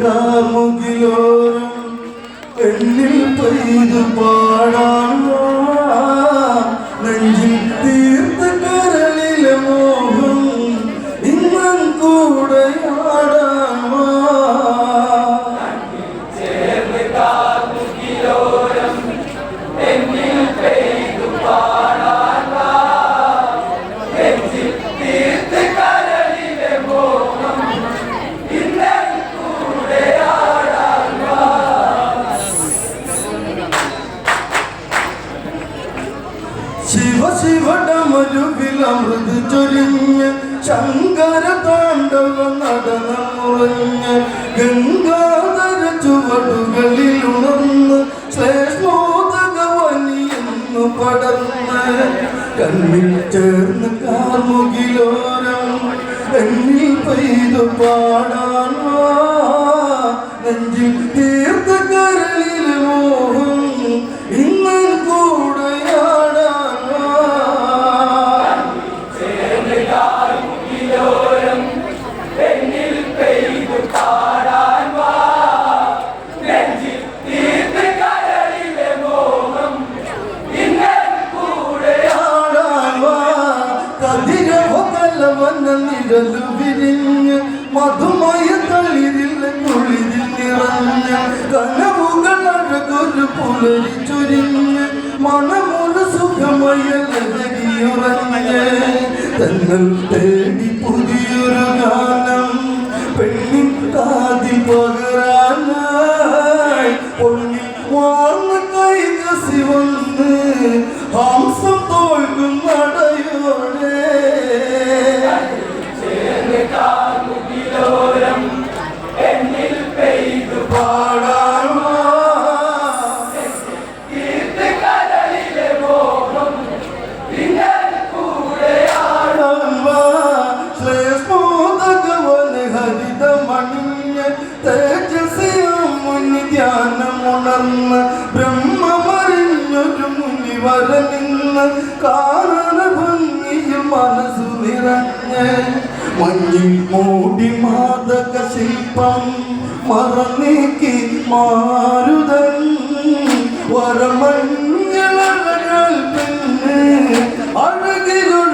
കാമുകിലോരം എന്നിൽ പെയ്തു പാടാൻ അമൃത് ചൊരിഞ്ഞ് ശങ്കര താണ്ഡവ നടനമുറഞ്ഞ് ഗംഗാധര ചുവടുകളിൽ ഉണർന്ന് ശ്ലേഷ്മോദകവനിയെന്നു പടർന്ന് കണ്ണിൽ ചേർന്ന് കാർമുകിലോരം എന്നിൽ പെയ്തു പാടാൻ. നെഞ്ചിൽ തീർത്ത തേടി പുതിയൊരു ഗാനം പെണ്ണിൻ കാതിൽ പകരാനായി പൊണ്ണി വാർന്ന കൈ കസി വന്ന് ഹംസം കാരണ ഭംഗിയിൽ മനസ്സു നിറഞ്ഞ് മഞ്ഞിൽ മൂടി മാതക ശില്പം മറന്നീക്കി മാരുതൻ. വരമഞ്ഞൾ പിന്നെ അഴകിലൊഴുകി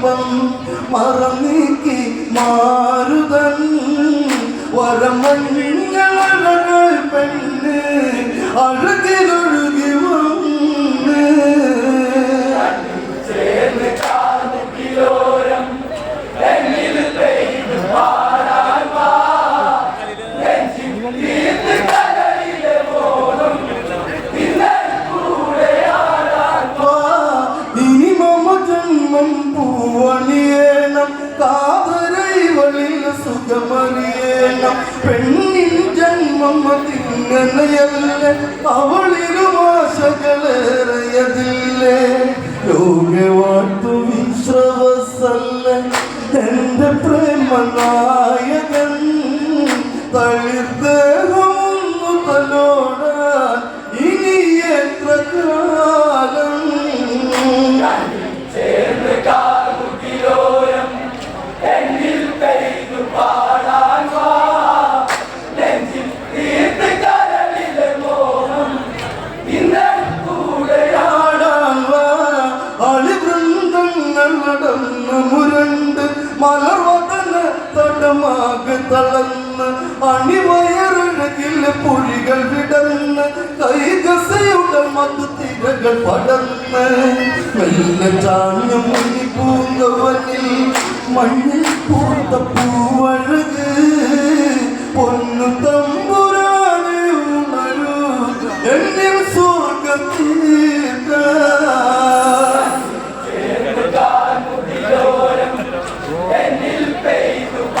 ശില്പം മറന്നീക്കി മാരുതൻ ലോകവാട്ടു വിശ്രവസല്ല എന്റെ പ്രേമനായകൻ മുരണ്ട് മലർവദന തടമാകെ തളർന്ന് അണിവയറഴകിൽ പൊഴികൾ വിടർന്ന് കൈകസയുടെ മധുതിരകൾ പടന്ന് മെല്ലെ ചാഞ്ഞ മുനി പൂങ്കവനിൽ മണ്ണിൽ പൂത്ത പൂവഴക് പൊന്നു തമ്പുരാനെ peito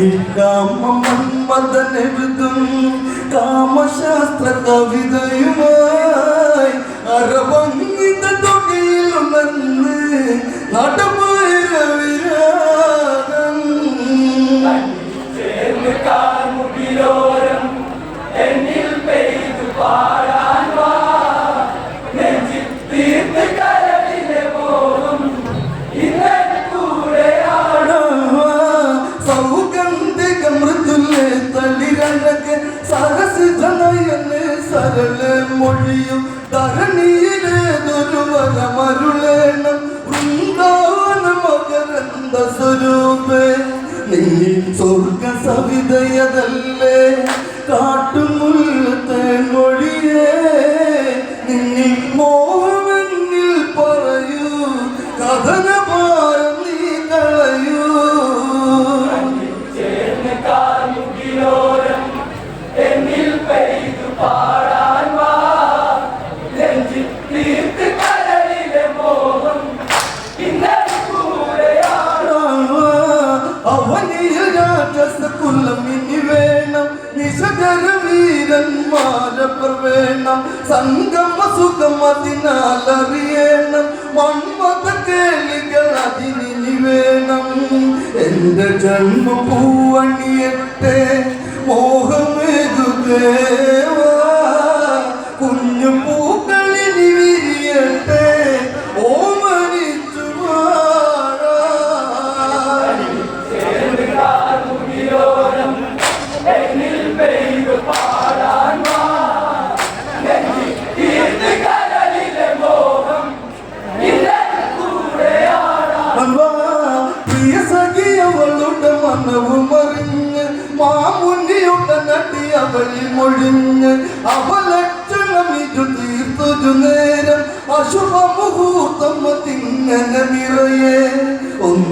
എന്നിൽ കാമമന്മതൻ എഴുതും കാമശാസ്ത്ര കവിതയുമായി അറബംഗിത തൊടിയിൽ ഉണർന്ന് നട 싶어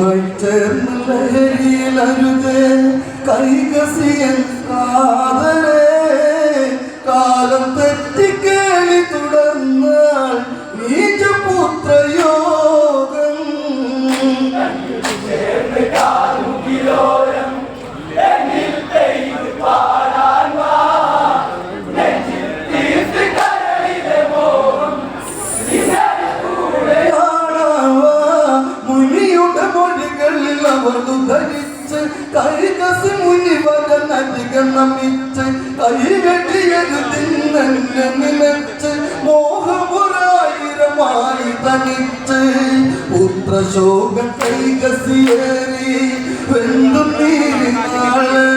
നമ്മെ ചേർന്നരുതേ കൈകസിയൻ കാതരേ കാലം തെറ്റിക്കേളി തുടർന്നാൽ നീചപുത്രയും കൈകസ് മുനിവരം അധികമിച്ച് കൈകടിയത് തിന്നെ നിലച്ച് മോഹപുരായിരമായി തനിച്ച് പുത്രശോക കൈകസിയേറി വെന്തു നീരിനാളേ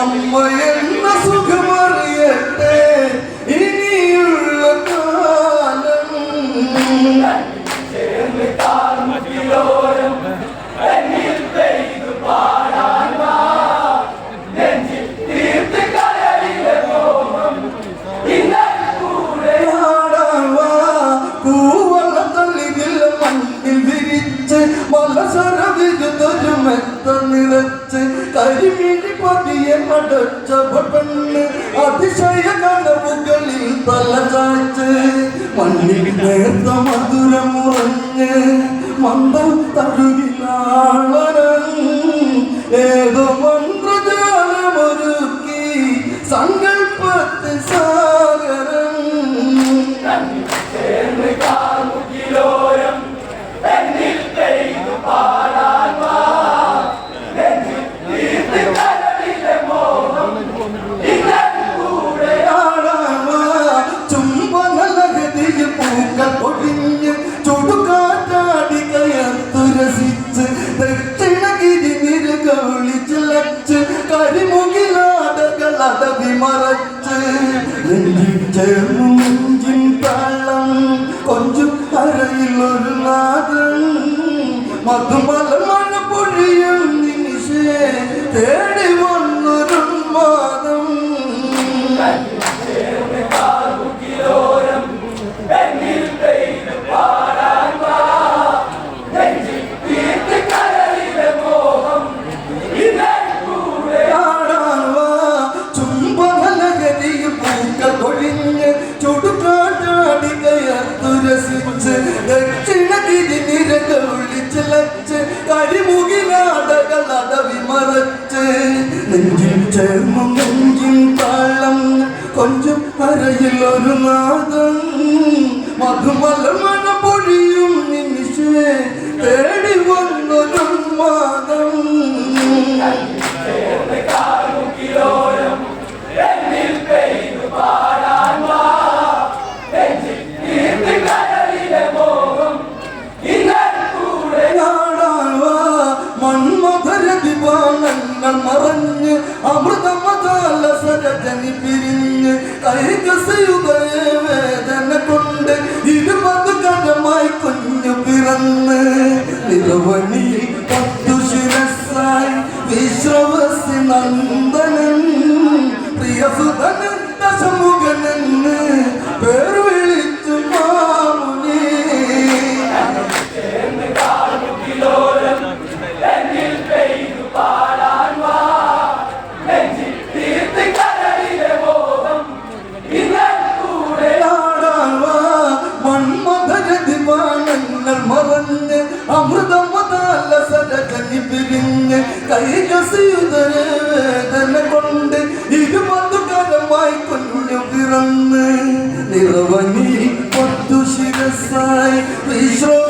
അമ്മ എന്ന സുഖം মাধ্যম ക്ഷേമം നെഞ്ചിൻ താളം കൊഞ്ചും അരയിൽ ഒരു നാദം മധുമല തനി പിരിഞ്ഞ് വേദന കൊണ്ട് ഇരുപത് കടമായി കുഞ്ഞു പിറന്ന് നിറവണിയിൽ പത്തു ശിരസായി വിശ്വസി നന്ദനൻ പ്രിയസുതനൻ ദശമുഖനെന്ന് പേരു അമൃതം പിരിഞ്ഞ് കൈക വേദന കൊണ്ട് ഇരുപതുകാലമായി കൊല്ലു പിറന്ന് നിറവനി പത്തു ശിരസായി വിശ്രമ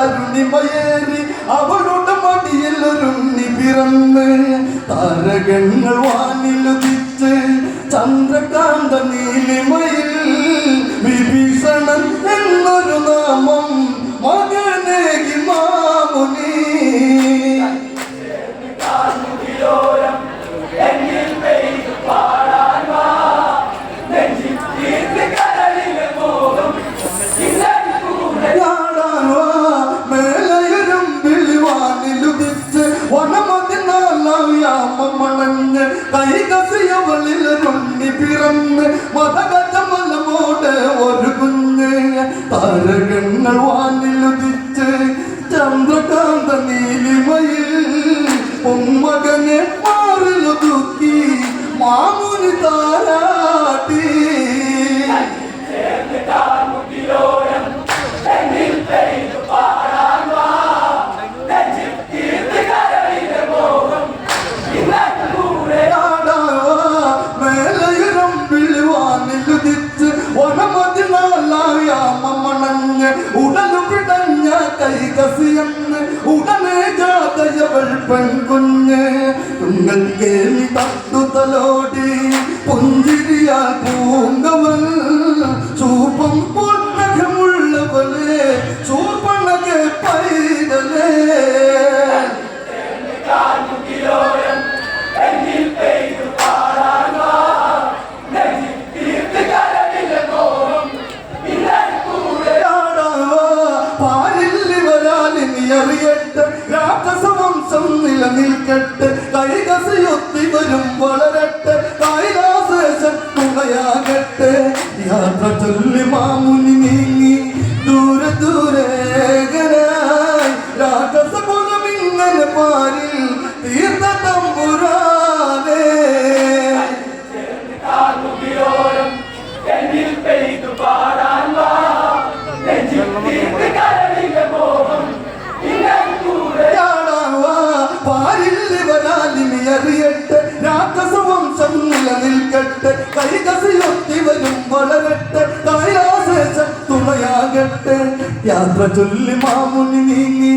കരുണിമയേറി അവളുടെ മടിയിൽ ഒരുണ്ണി പിറന്ന്. താരകങ്ങൾ വാനിലുദിച്ച് ചന്ദ്രകാന്ത നീലിമയിൽ വിഭീഷണൻ എന്നൊരു നാമം കേളി തത്തു തലോടി പുഞ്ചിരിയാൽ പൂങ്കവൻ സൂപം പൊന്നകമുള്ളവനെ സൂപ്പണകെ പൈതലേ അറിയട്ടെ. രാക്ഷസവംശം നിലനിൽക്കട്ടെ. കൈകസിയ നിൽക്കട്ടെ കൈകസയൊത്തി വരും വളരട്ടെ തായാശേഷം തുണയാകട്ടെ യാത്ര ചൊല്ലി മാമുനി നീങ്ങി